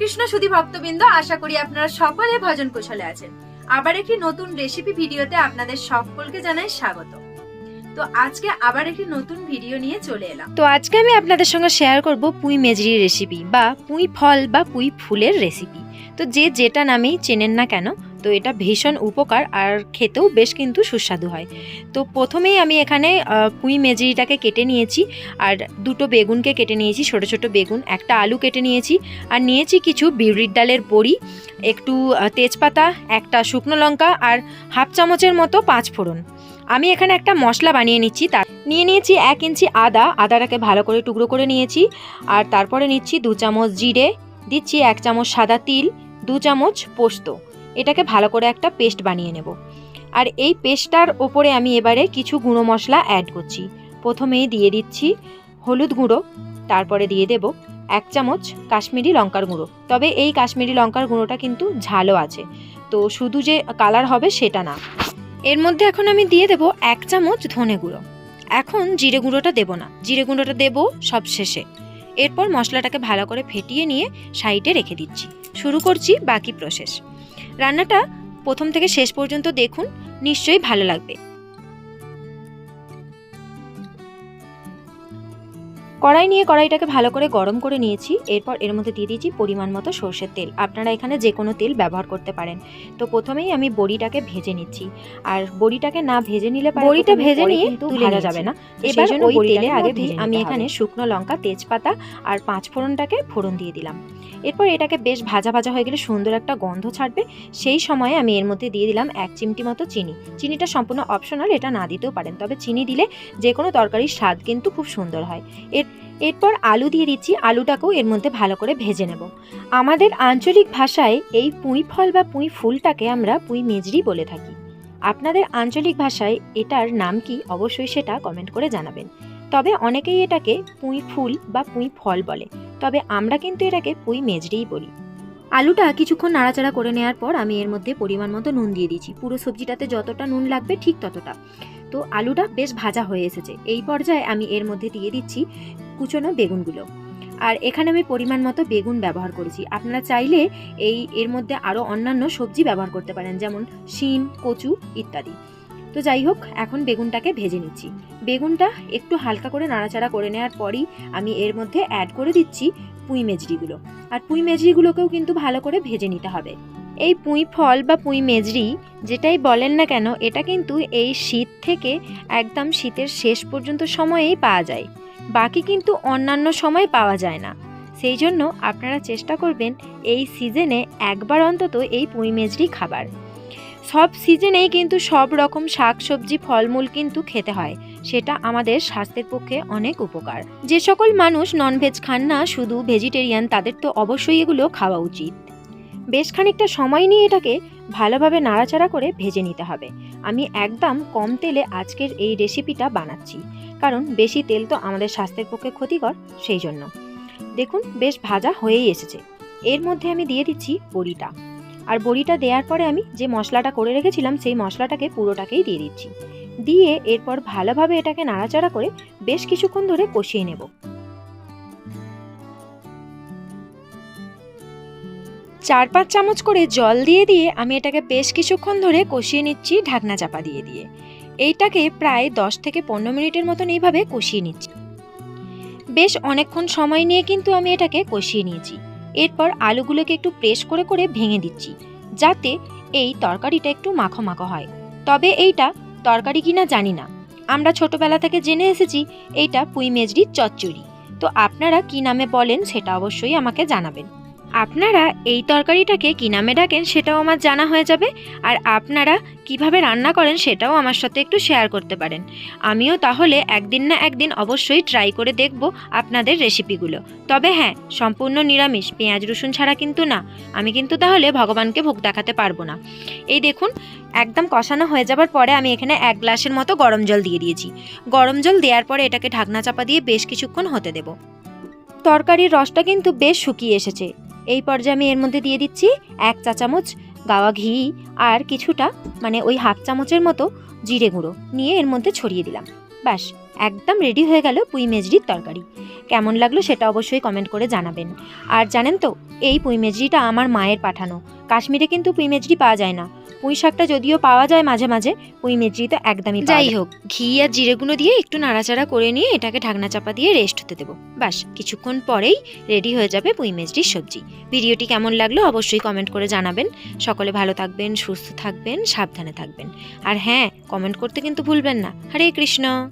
কৃষ্ণ সুধী ভক্তবৃন্দ, আশা করি আপনারা সকলে ভজন কুশলে আছেন। আবার একটি নতুন রেসিপি ভিডিওতে আপনাদের সকলকে জানাই স্বাগত। তো আজকে আবার একটি নতুন ভিডিও নিয়ে চলে এলাম। তো আজকে আমি আপনাদের সঙ্গে শেয়ার করব পুঁই মেজরির রেসিপি বা পুঁই ফল বা পুঁই ফুলের রেসিপি তো যে যেটা নামেই চেনেন না কেন তো এটা ভীষণ উপকার আর খেতেও বেশ কিন্তু সুস্বাদু হয়। তো প্রথমেই আমি এখানে আহ, পুঁই মেজরিটাকে কেটে নিয়েছি আর দুটো বেগুনকে কেটে নিয়েছি ছোট ছোট বেগুন। একটা আলু কেটে নিয়েছি আর নিয়েছি কিছু বিউরির ডালের বড়ি একটু তেজপাতা একটা শুকনো লঙ্কা আর হাফ চামচের মতো পাঁচ ফোড়ন। আমি এখানে একটা মশলা বানিয়ে নিচ্ছি তার নিয়ে নিয়েছি এক ইঞ্চি আদা আদাটাকে ভালো করে টুকরো করে নিয়েছি আর তারপরে নিচ্ছি দু চামচ জিরে দিচ্ছি এক চামচ সাদা তিল দু চামচ পোস্ত। এটাকে ভালো করে একটা পেস্ট বানিয়ে নেব। আর এই পেস্টটার ওপরে আমি এবারে কিছু গুঁড়ো মশলা অ্যাড করছি। প্রথমেই দিয়ে দিচ্ছি হলুদ গুঁড়ো, তারপরে দিয়ে দেব এক চামচ কাশ্মীরি লঙ্কার গুঁড়ো। তবে এই কাশ্মীরি লঙ্কার গুঁড়োটা কিন্তু ঝালও আছে। তো শুধু যে কালার হবে সেটা না। এর মধ্যে এখন আমি দিয়ে দেব এক চামচ ধনে গুঁড়ো। এখন জিরে গুঁড়োটা দেব না। জিরে গুঁড়োটা দেব সব শেষে এরপর মশলাটাকে ভালো করে ফেটিয়ে নিয়ে সাইডে রেখে দিচ্ছি। শুরু করছি বাকি প্রসেস রান্নাটা প্রথম থেকে শেষ পর্যন্ত দেখুন নিশ্চয়ই ভালো লাগবে। কড়াই নিয়ে কড়াইটাকে ভালো করে গরম করে নিয়েছি। এরপর এর মধ্যে দিয়ে দিয়েছি পরিমাণ মতো সর্ষের তেল। আপনারা এখানে যে কোনো তেল ব্যবহার করতে পারেন। তো প্রথমেই আমি বড়িটাকে ভেজে নিচ্ছি। আর বড়িটাকে না ভেজে নিলে বড়িটা ভেজে নিয়ে তুলে। যাবে না। এবার ওই তেলে আগে আমি এখানে শুকনো লঙ্কা তেজপাতা আর পাঁচ ফোড়নটাকে ফোড়ন দিয়ে দিলাম। এরপর এটাকে বেশ ভাজা ভাজা হয়ে গেলে সুন্দর একটা গন্ধ ছাড়বে। সেই সময়ে আমি এর মধ্যে দিয়ে দিলাম এক চিমটি মতো চিনি। চিনিটা সম্পূর্ণ অপশনাল এটা না দিতেও পারেন। তবে চিনি দিলে যে কোনো তরকারির স্বাদ কিন্তু খুব সুন্দর হয়। এর এরপর আলু দিয়ে দিচ্ছি আলুটাকেও এর মধ্যে ভালো করে ভেজে নেব। আমাদের আঞ্চলিক ভাষায় এই পুঁই ফল বা পুঁই ফুলটাকে আমরা পুঁই মেজরি বলে থাকি। আপনাদের আঞ্চলিক ভাষায় এটার নাম কি অবশ্যই সেটা কমেন্ট করে জানাবেন। তবে অনেকেই এটাকে পুঁই ফুল বা পুঁই ফল বলে। তবে আমরা কিন্তু এটাকে পুঁই মেজরিই বলি। আলুটা কিছুক্ষণ নাড়াচাড়া করে নেওয়ার পর আমি এর মধ্যে পরিমাণ মতো নুন দিয়ে দিচ্ছি। পুরো সবজিটাতে যতটা নুন লাগবে ঠিক ততটা। তো আলুটা বেশ ভাজা হয়ে এসেছে। এই পর্যায়ে আমি এর মধ্যে দিয়ে দিচ্ছি কুচনো বেগুনগুলো। আর এখানে আমি পরিমাণ মতো বেগুন ব্যবহার করেছি। আপনারা চাইলে এই এর মধ্যে আরও অন্যান্য সবজি ব্যবহার করতে পারেন, যেমন শিম, কচু ইত্যাদি। তো যাই হোক, এখন বেগুনটাকে ভেজে নিচ্ছি। বেগুনটা একটু হালকা করে নাড়াচাড়া করে নেওয়ার পরই আমি এর মধ্যে অ্যাড করে দিচ্ছি পুঁই মেজরিগুলো। আর পুঁই মেজরিগুলোকেও কিন্তু ভালো করে ভেজে নিতে হবে। এই পুঁই ফল বা পুঁই মেজরি যেটাই বলেন না কেন, এটা কিন্তু এই শীত থেকে একদম শীতের শেষ পর্যন্ত সময়েই পাওয়া যায়। বাকি কিন্তু অন্যান্য সময় পাওয়া যায় না। সেই জন্য আপনারা চেষ্টা করবেন এই সিজনে একবার অন্তত এই পুঁই মেজরি খাবার। সব সিজনেই কিন্তু সব রকম শাক সবজি ফলমূল কিন্তু খেতে হয়। সেটা আমাদের স্বাস্থ্যের পক্ষে অনেক উপকার। যে সকল মানুষ ননভেজ খান না, শুধু ভেজিটেরিয়ান তাদের তো অবশ্যই এগুলো খাওয়া উচিত। বেশ খানিকটা সময় নিয়ে এটাকে ভালোভাবে নাড়াচাড়া করে ভেজে নিতে হবে। আমি একদম কম তেলে আজকের এই রেসিপিটা বানাচ্ছি, কারণ বেশি তেল তো আমাদের স্বাস্থ্যের পক্ষে ক্ষতিকর সেই জন্য। দেখুন, বেশ ভাজা হয়েই এসেছে। এর মধ্যে আমি দিয়ে দিচ্ছি বড়িটা। আর বড়িটা দেওয়ার পরে আমি যে মশলাটা করে রেখেছিলাম, সেই মশলাটাকে পুরোটাকেই দিয়ে দিচ্ছি। দিয়ে এরপর ভালোভাবে এটাকে নাড়াচাড়া করে বেশ কিছুক্ষণ ধরে কষিয়ে নেব। চার পাঁচ চামচ করে জল দিয়ে দিয়ে আমি এটাকে বেশ কিছুক্ষণ ধরে কষিয়ে নিচ্ছি ঢাকনা চাপা দিয়ে দিয়ে। এইটাকে প্রায় দশ থেকে পনেরো মিনিটের মতন এইভাবে কষিয়ে নিচ্ছি। বেশ অনেকক্ষণ সময় নিয়ে কিন্তু আমি এটাকে কষিয়ে নিয়েছি। এরপর আলুগুলোকে একটু প্রেস করে করে ভেঙে দিচ্ছি, যাতে এই তরকারিটা একটু মাখো মাখো হয়। তবে এইটা তরকারি কিনা জানি না। আমরা ছোটবেলা থেকে জেনে এসেছি এইটা পুঁই মেজরির চচ্চড়ি। তো আপনারা কি নামে বলেন সেটা অবশ্যই আমাকে জানাবেন। আপনারা এই তরকারিটাকে কী নামে ডাকেন সেটাও আমার জানা হয়ে যাবে, আর আপনারা কীভাবে রান্না করেন সেটাও আমার সাথে একটু শেয়ার করতে পারেন। আমিও তাহলে একদিন না একদিন অবশ্যই ট্রাই করে দেখব আপনাদের রেসিপিগুলো তবে হ্যাঁ সম্পূর্ণ নিরামিষ, পেঁয়াজ, রসুন ছাড়া কিন্তু না। আমি কিন্তু তাহলে ভগবানকে ভোগ দেখাতে পারব না। এই দেখুন, একদম কষানো হয়ে যাবার পরে আমি এখানে এক গ্লাসের মতো গরম জল দিয়ে দিয়েছি। গরম জল দেওয়ার পরে এটাকে ঢাকনা চাপা দিয়ে বেশ কিছুক্ষণ হতে দেব। তরকারির রসটা কিন্তু বেশ শুকিয়ে এসেছে। এই পর্যায়ে আমি এর মধ্যে দিয়ে দিচ্ছি এক চা চামচ গাওয়া ঘি আর কিছুটা মানে ওই হাফ চামচের মতো জিরে গুঁড়ো, নিয়ে এর মধ্যে ছড়িয়ে দিলাম। ব্যাস। একদম রেডি হয়ে গেল পুঁই মেজরির তরকারি। কেমন লাগল সেটা অবশ্যই কমেন্ট করে জানাবেন। আর জানেন তো এই পুঁই মেজরিটা আমার মায়ের পাঠানো। কাশ্মীরে কিন্তু পুঁই মেজরি পাওয়া যায় না। পুঁই শাকটা যদিও পাওয়া যায় মাঝে মাঝে পুঁই মেজরি তো একদমই যাই হোক ঘি আর জিরেগুলো দিয়ে একটু নাড়াচাড়া করে নিয়ে এটাকে ঢাকনা চাপা দিয়ে রেস্ট হতে দেবো। বাস কিছুক্ষণ পরেই রেডি হয়ে যাবে পুঁই মেজরির সবজি। ভিডিওটি কেমন লাগল অবশ্যই কমেন্ট করে জানাবেন। সকলে ভালো থাকবেন সুস্থ থাকবেন সাবধানে থাকবেন। আর হ্যাঁ কমেন্ট করতে কিন্তু ভুলবেন না। হরে কৃষ্ণ।